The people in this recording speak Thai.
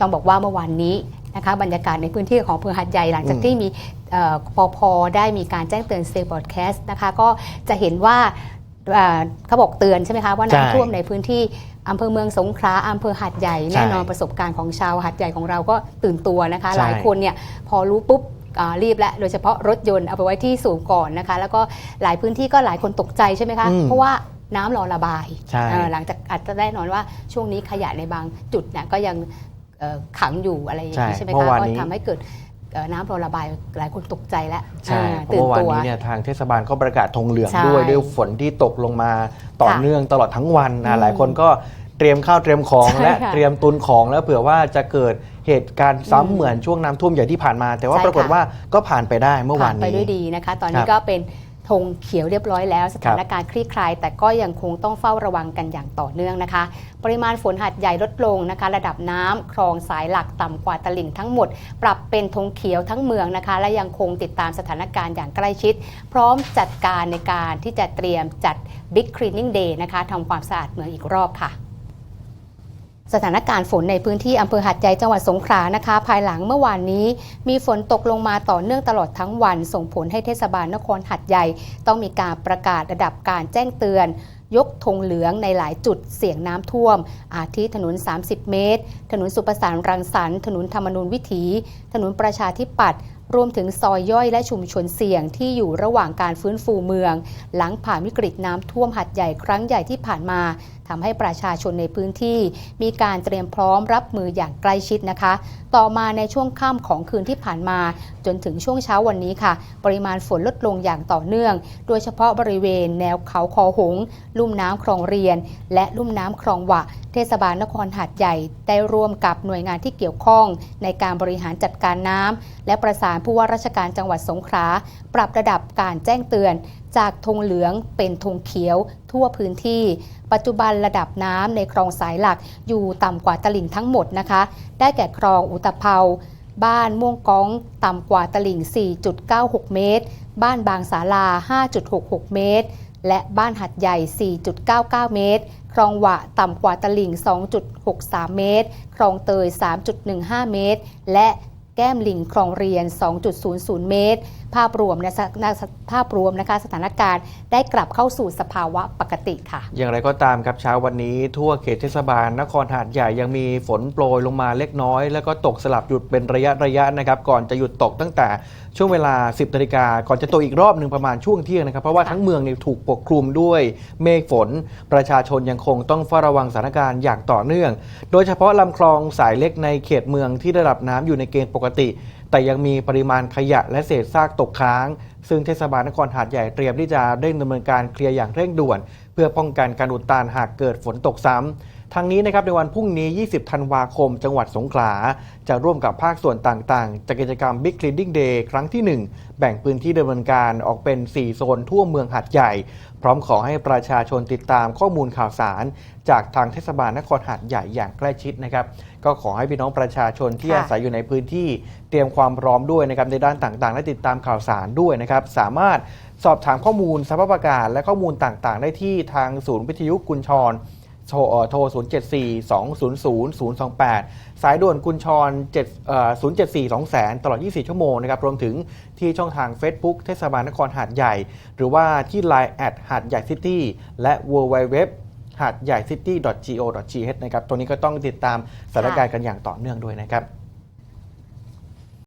ต้องบอกว่าเมื่อวานนี้นะคะบรรยากาศในพื้นที่ของอำเภอหัดใหญ่หลังจากอืมที่มีเอ่อปอพได้มีการแจ้งเตือนเซลบอดแคสต์นะคะก็จะเห็นว่าเอ่อเขาบอกเตือนใช่ไหมคะว่าใช่น้ำท่วมในพื้นที่อำเภอเมืองสงขลาอำเภอหัดใหญ่ใช่แน่นอนประสบการณ์ของชาวหัดใหญ่ของเราก็ตื่นตัวนะคะใช่หลายคนเนี่ยพอรู้ปุ๊บอ่ารีบแล้วโดยเฉพาะรถยนต์เอาไปไว้ที่สูงก่อนนะคะ แล้วก็หลายพื้นที่ก็หลายคนตกใจใช่ไหมคะอืมเพราะว่าน้ำรอระบายใช่เอ่อหลังจากอาจจะแน่นอนว่าช่วงนี้ขยะในบางจุดเนี่ยก็ยังเอ่อ ขังอยู่อะไรอย่างนี้ใช่ใช่ไหมเมื่คะอวานก็นี้ทำให้เกิดเอ่อน้ำรอระบายหลายคนตกใจแล้วใช่อ่าเพราะตื่นเมื่อวานตัวนี้เนี่ยทางเทศบาลก็ประกาศธงเหลืองใช่ด้วยด้วยฝนที่ตกลงมาต่อค่ะเนื่องตลอดทั้งวันอืนะมหลายคนก็เตรียมข้าวเตรียมของใช่และค่ะเตรียมตุนของแล้วเผื่อว่าจะเกิดเหตุการณ์ซ้ำอืมเหมือนช่วงน้ำท่วมอย่างที่ผ่านมา แต่ว่าใช่ปรากฏค่ะว่าก็ผ่านไปได้เมื่อวานไปนี้ด้วยดีนะคะ ตอนคนี้รับก็เป็น ธงเขียวเรียบร้อยแล้ว สถานการณ์คลี่คลาย แต่ก็ยังคงต้องเฝ้าระวังกันอย่างต่อเนื่องนะคะ ปริมาณฝนหัดใหญ่ลดลงนะคะ ระดับน้ำคลองสายหลักต่ำกว่าตลิ่งทั้งหมด ปรับเป็นธงเขียวทั้งเมืองนะคะ และยังคงติดตามสถานการณ์อย่างใกล้ชิด พร้อมจัดการในการที่จะเตรียมจัด Big Cleaning Day นะคะทำความสะอาดเมืองอีกรอบค่ะ สถานการณ์ฝนในพื้นที่อำเภอหัดใหญ่จังหวัดสงขลานะคะ ภายหลังเมื่อวานนี้ มีฝนตกลงมาต่อเนื่องตลอดทั้งวัน ส่งผลให้เทศบาลนครหัดใหญ่ ต้องมีการประกาศระดับการแจ้งเตือน ยกธงเหลืองในหลายจุดเสี่ยงน้ำท่วม อาทิถนน 30 เมตร ถนนสุประสานรังสรรค์ถนนธรรมนูญวิถี ถนนประชาธิปัตย์ รวมถึงซอยย่อยและชุมชนเสี่ยงที่อยู่ระหว่างการฟื้นฟูเมือง หลังผ่านวิกฤตน้ำท่วมหัดใหญ่ครั้งใหญ่ที่ผ่านมาทำให้ประชาชนในพื้นที่ มีการเตรียมพร้อมรับมืออย่างใกล้ชิดนะคะ ต่อมาในช่วงค่ำของคืนที่ผ่านมา จนถึงช่วงเช้าวันนี้ค่ะ ปริมาณฝนลดลงอย่างต่อเนื่อง โดยเฉพาะบริเวณแนวเขาคอหง ลุ่มน้ำคลองเรียน และลุ่มน้ำคลองหวะ เทศบาลนครหาดใหญ่ ได้ร่วมกับหน่วยงานที่เกี่ยวข้อง ในการบริหารจัดการน้ำและประสานผู้ว่าราชการจังหวัดสงขลาปรับระดับการแจ้งเตือน จากธงเหลืองเป็นธงเขียว ทั่วพื้นที่ ปัจจุบันระดับน้ำในคลองสายหลักอยู่ต่ำกว่าตลิ่งทั้งหมดนะคะ ได้แก่คลองอุตภเปาบ้านม่วงก้อง ต่ำกว่าตลิ่ง 4.96 เมตร บ้านบางสาลา 5.66 เมตร และบ้านหัดใหญ่ 4.99 เมตร คลองหวะต่ำกว่าตลิ่ง 2.63 เมตร คลองเตย 3.15 เมตร และ ก้มลิงคลองเรียน 2.00 เมตร ภาพรวมนะภาพรวมนะคะสถานการณ์ได้กลับเข้าสู่สภาวะปกติค่ะ อย่างไรก็ตามครับเช้าวันนี้ทั่วเขตเทศบาลนครหาดใหญ่ยังมีฝนโปรยลงมาเล็กน้อย แล้วก็ตกสลับหยุดเป็นระยะระยะนะครับก่อนจะหยุดตกตั้งแต่ช่วงเวลา 10นาฬิกาก่อนจะตกอีกรอบหนึ่งประมาณช่วงเที่ยงนะครับเพราะว่าทั้งเมืองเนี่ยถูกปกคลุมด้วยเมฆฝน ประชาชนยังคงต้องเฝ้าระวังสถานการณ์อย่างต่อเนื่อง โดยเฉพาะลำคลองสายเล็กในเขตเมืองที่ระดับน้ำอยู่ในเกณฑ์ปกติ แต่ยังมีปริมาณขยะและเศษซากตกค้าง ซึ่งเทศบาลนครหาดใหญ่เตรียมที่จะเร่งดำเนินการเคลียร์อย่างเร่งด่วน เพื่อป้องกันการอุดตันหากเกิดฝนตกซ้ำ ทางนี้นะครับในวันพรุ่งนี้ 20 ธันวาคม จังหวัดสงขลา จะร่วมกับภาคส่วนต่างๆ จัดกิจกรรม Big Cleaning Day ครั้งที่ 1 แบ่งพื้นที่ดำเนินการออกเป็น 4 โซนทั่วเมืองหาดใหญ่ พร้อมขอให้ประชาชนติดตามข้อมูลข่าวสาร จากทางเทศบาลนครหาดใหญ่อย่างใกล้ชิดนะครับ ก็ขอให้พี่น้องประชาชนที่ค่ะอาศัยอยู่ในพื้นที่เตรียมความพร้อมด้วยนะครับในด้านต่างๆ และติดตามข่าวสารด้วยนะครับสามารถสอบถามข้อมูลสภาพอากาศและข้อมูลต่างๆ ได้ที่ทางศูนย์วิทยุกุญชร โทรโทร 074 200 028 สายด่วนกุญชร7เอ่อ074 200ตลอด 24 ชั่วโมงนะครับ รวมถึงที่ช่องทาง Facebook เทศบาลนครหาดใหญ่ หรือว่าที่ Line แอดหาดใหญ่ซิตี้และ w w w หาดใหญ่ city go th นะครับ ตรงนี้ก็ต้องติดตามสถานการณ์กันอย่างต่อเนื่องด้วยนะครับ